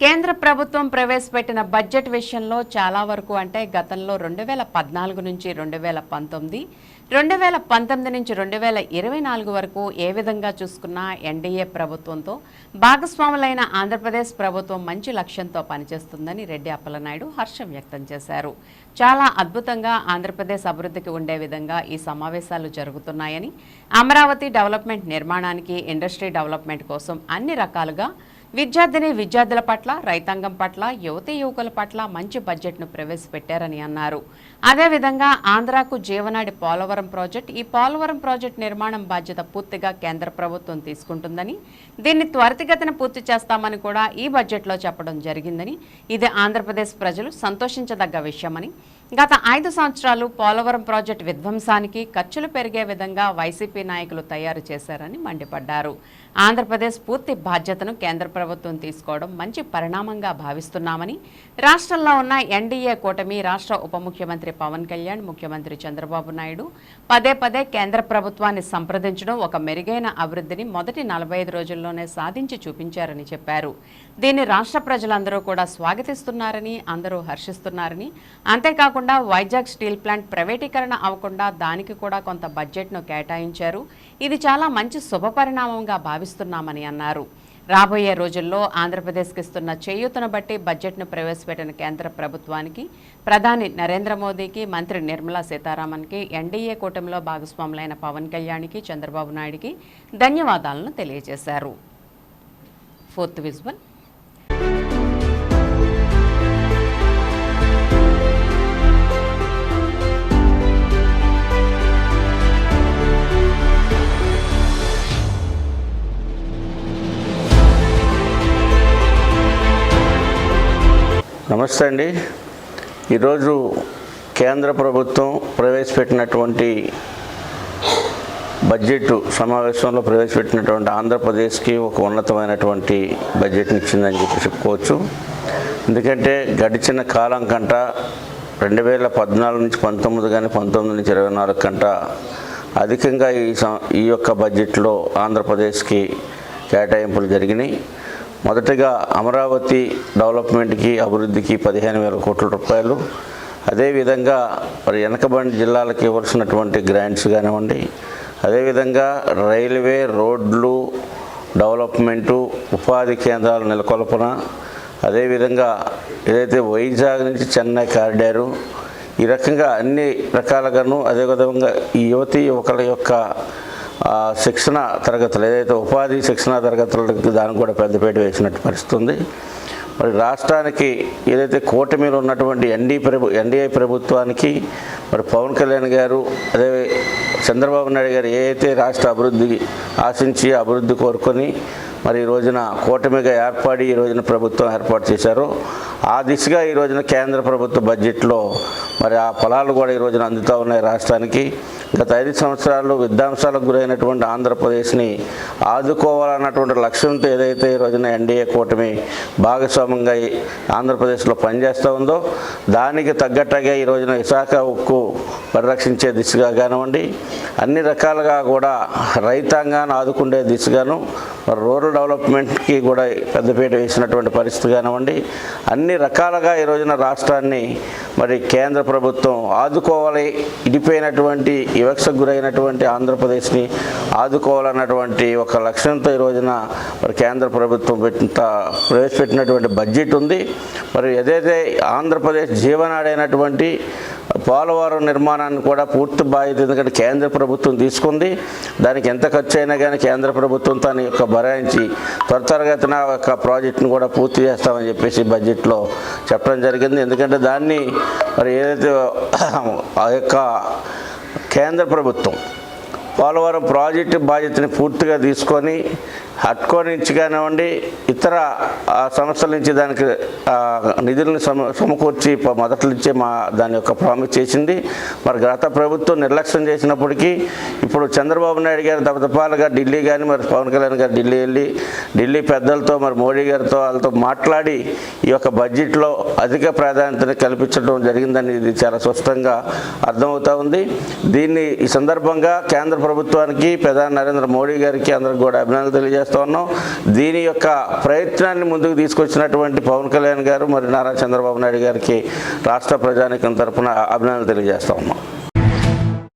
కేంద్ర ప్రభుత్వం ప్రవేశపెట్టిన బడ్జెట్ విషయంలో చాలా వరకు అంటే గతంలో రెండు వేల పద్నాలుగు నుంచి రెండు వేల పంతొమ్మిది రెండు వేల పంతొమ్మిది నుంచి రెండు వేల ఇరవై నాలుగు వరకు ఏ విధంగా చూసుకున్నా ఎన్డీఏ ప్రభుత్వంతో భాగస్వాములైన ఆంధ్రప్రదేశ్ ప్రభుత్వం మంచి లక్ష్యంతో పనిచేస్తుందని రెడ్డి అప్పలనాయుడు హర్షం వ్యక్తం చేశారు. చాలా అద్భుతంగా ఆంధ్రప్రదేశ్ అభివృద్ధికి ఉండే విధంగా ఈ సమావేశాలు జరుగుతున్నాయని అమరావతి డెవలప్మెంట్ నిర్మాణానికి ఇండస్ట్రీ డెవలప్మెంట్ కోసం అన్ని రకాలుగా విద్యార్థిని విద్యార్థుల పట్ల రైతాంగం పట్ల యువతీ యువకుల పట్ల మంచి బడ్జెట్ను ప్రవేశపెట్టారని అన్నారు. అదేవిధంగా ఆంధ్రాకు జీవనాడి పోలవరం ప్రాజెక్ట్ ఈ పోలవరం ప్రాజెక్ట్ నిర్మాణం బాధ్యత పూర్తిగా కేంద్ర ప్రభుత్వం తీసుకుంటుందని దీన్ని త్వరితగతిన పూర్తి చేస్తామని కూడా ఈ బడ్జెట్లో చెప్పడం జరిగిందని ఇది ఆంధ్రప్రదేశ్ ప్రజలు సంతోషించదగ్గ విషయమని గత ఐదు సంవత్సరాలు పోలవరం ప్రాజెక్టు విధ్వంసానికి ఖర్చులు పెరిగే విధంగా వైసీపీ నాయకులు తయారు చేశారని మండిపడ్డారు. ఆంధ్రప్రదేశ్ పూర్తి బాధ్యతను కేంద్ర ప్రభుత్వం తీసుకోవడం మంచి పరిణామంగా భావిస్తున్నామని రాష్ట్రంలో ఉన్న ఎన్డీఏ కూటమి రాష్ట్ర ఉప ముఖ్యమంత్రి పవన్ కళ్యాణ్ ముఖ్యమంత్రి చంద్రబాబు నాయుడు పదే పదే కేంద్ర ప్రభుత్వాన్ని సంప్రదించడం ఒక మెరుగైన అభివృద్ధిని మొదటి నలభై ఐదు రోజుల్లోనే సాధించి చూపించారని చెప్పారు. దీన్ని రాష్ట్ర ప్రజలందరూ కూడా స్వాగతిస్తున్నారని అందరూ హర్షిస్తున్నారని అంతేకాకుండా వైజాగ్ స్టీల్ ప్లాంట్ ప్రైవేటీకరణ అవ్వకుండా దానికి కూడా కొంత బడ్జెట్ను కేటాయించారు. ఇది చాలా మంచి శుభపరిణామంగా భావిస్తున్నామని అన్నారు. రాబోయే రోజుల్లో ఆంధ్రప్రదేశ్కి ఇస్తున్న చేయూతను బట్టి బడ్జెట్ను ప్రవేశపెట్టిన కేంద్ర ప్రభుత్వానికి ప్రధాని నరేంద్ర మోదీకి మంత్రి నిర్మలా సీతారామన్కి ఎన్డీఏ కూటమిలో భాగస్వాములైన పవన్ కళ్యాణ్కి చంద్రబాబు నాయుడికి ధన్యవాదాలను తెలియజేశారు. ఫోర్త్ విజువల్ నమస్తే అండి. ఈరోజు కేంద్ర ప్రభుత్వం ప్రవేశపెట్టినటువంటి బడ్జెట్ సమావేశంలో ప్రవేశపెట్టినటువంటి ఆంధ్రప్రదేశ్కి ఒక ఉన్నతమైనటువంటి బడ్జెట్ని ఇచ్చిందని చెప్పి చెప్పుకోవచ్చు. ఎందుకంటే గడిచిన కాలం కంట రెండు వేల పద్నాలుగు నుంచి పంతొమ్మిది కానీ పంతొమ్మిది నుంచి ఇరవై నాలుగు కంట అధికంగా ఈ ఈ యొక్క బడ్జెట్లో ఆంధ్రప్రదేశ్కి కేటాయింపులు జరిగినాయి. మొదటగా అమరావతి డెవలప్మెంట్కి అభివృద్ధికి పదిహేను వేల కోట్ల రూపాయలు. అదేవిధంగా మరి వెనకబడి జిల్లాలకు ఇవ్వాల్సినటువంటి గ్రాంట్స్ కానివ్వండి అదేవిధంగా రైల్వే రోడ్లు డెవలప్మెంటు ఉపాధి కేంద్రాల నెలకొల్పన అదేవిధంగా ఏదైతే వైజాగ్ నుంచి చెన్నై కారిడారు ఈ రకంగా అన్ని రకాలుగాను అదేవిధంగా ఈ యువతి యువకుల యొక్క శిక్షణ తరగతులు ఏదైతే ఉపాధి శిక్షణ తరగతులకు దానికి కూడా పెద్దపేట వేసినట్టు పరిస్థితుంది. మరి రాష్ట్రానికి ఏదైతే కూటమిలో ఉన్నటువంటి ఎన్డీ ప్రభు ఎన్డీఏ ప్రభుత్వానికి మరి పవన్ కళ్యాణ్ గారు అదే చంద్రబాబు నాయుడు గారు ఏదైతే రాష్ట్ర అభివృద్ధి ఆశించి అభివృద్ధి కోరుకొని మరి ఈ రోజున కూటమిగా ఏర్పడి ఈ రోజున ప్రభుత్వం ఏర్పాటు చేశారో ఆ దిశగా ఈ రోజున కేంద్ర ప్రభుత్వ బడ్జెట్లో మరి ఆ ఫలాలు కూడా ఈ రోజున అందుతూ ఉన్నాయి రాష్ట్రానికి. గత ఐదు సంవత్సరాల్లో విధ్వంసాలకు గురైనటువంటి ఆంధ్రప్రదేశ్ని ఆదుకోవాలన్నటువంటి లక్ష్యంతో ఏదైతే ఈ రోజున ఎన్డీఏ కూటమి భాగస్వామ్యంగా ఆంధ్రప్రదేశ్లో పనిచేస్తూ ఉందో దానికి తగ్గట్టుగా ఈ రోజున విశాఖ ఉక్కు పరిరక్షించే దిశగా కానివ్వండి అన్ని రకాలుగా కూడా రైతాంగాన్ని ఆదుకునే దిశగాను మరి రూరల్ డెవలప్మెంట్కి కూడా పెద్దపీట వేసినటువంటి పరిస్థితి కానివ్వండి అన్ని రకాలుగా ఈ రోజున రాష్ట్రాన్ని మరి కేంద్ర ప్రభుత్వం ఆదుకోవాలి ఇడిపోయినటువంటి వివక్షకు గురైనటువంటి ఆంధ్రప్రదేశ్ని ఆదుకోవాలన్నటువంటి ఒక లక్ష్యంతో ఈ రోజున మరి కేంద్ర ప్రభుత్వం పెట్టిన ప్రవేశపెట్టినటువంటి బడ్జెట్ ఉంది. మరి ఏదైతే ఆంధ్రప్రదేశ్ జీవనాడైనటువంటి పోలవరం నిర్మాణాన్ని కూడా పూర్తి బాధ్యత ఎందుకంటే కేంద్ర ప్రభుత్వం తీసుకుంది. దానికి ఎంత ఖర్చు అయినా కానీ కేంద్ర ప్రభుత్వం తన యొక్క భరాయించి త్వర త్వరగతిన యొక్క ప్రాజెక్టును కూడా పూర్తి చేస్తామని చెప్పేసి బడ్జెట్లో చెప్పడం జరిగింది. ఎందుకంటే దాన్ని మరి ఏదైతే ఆ యొక్క కేంద్ర ప్రభుత్వం పోలవరం ప్రాజెక్టు బాధ్యతని పూర్తిగా తీసుకొని హట్కో నుంచి కానివ్వండి ఇతర సంస్థల నుంచి దానికి నిధులను సమ సమకూర్చి మొదటి నుంచే మా దాని యొక్క ప్రామిస్ చేసింది. మరి గత ప్రభుత్వం నిర్లక్ష్యం చేసినప్పటికీ ఇప్పుడు చంద్రబాబు నాయుడు గారు దపదపాలుగా ఢిల్లీ కానీ మరి పవన్ కళ్యాణ్ గారు ఢిల్లీ వెళ్ళి ఢిల్లీ పెద్దలతో మరి మోడీ గారితో వాళ్ళతో మాట్లాడి ఈ యొక్క బడ్జెట్లో అధిక ప్రాధాన్యతను కల్పించడం జరిగిందని ఇది చాలా స్పష్టంగా అర్థమవుతా ఉంది. దీన్ని ఈ సందర్భంగా కేంద్ర ప్రభుత్వానికి ప్రధాని నరేంద్ర మోడీ గారికి అందరికి కూడా అభినందనలు తెలియజేస్తున్నాను తెలియజేస్తా ఉన్నాం. దీని యొక్క ప్రయత్నాన్ని ముందుకు తీసుకొచ్చినటువంటి పవన్ కళ్యాణ్ గారు మరి నారా చంద్రబాబు నాయుడు గారికి రాష్ట్ర ప్రజానికం తరపున అభినందనలు తెలియజేస్తా ఉన్నాం.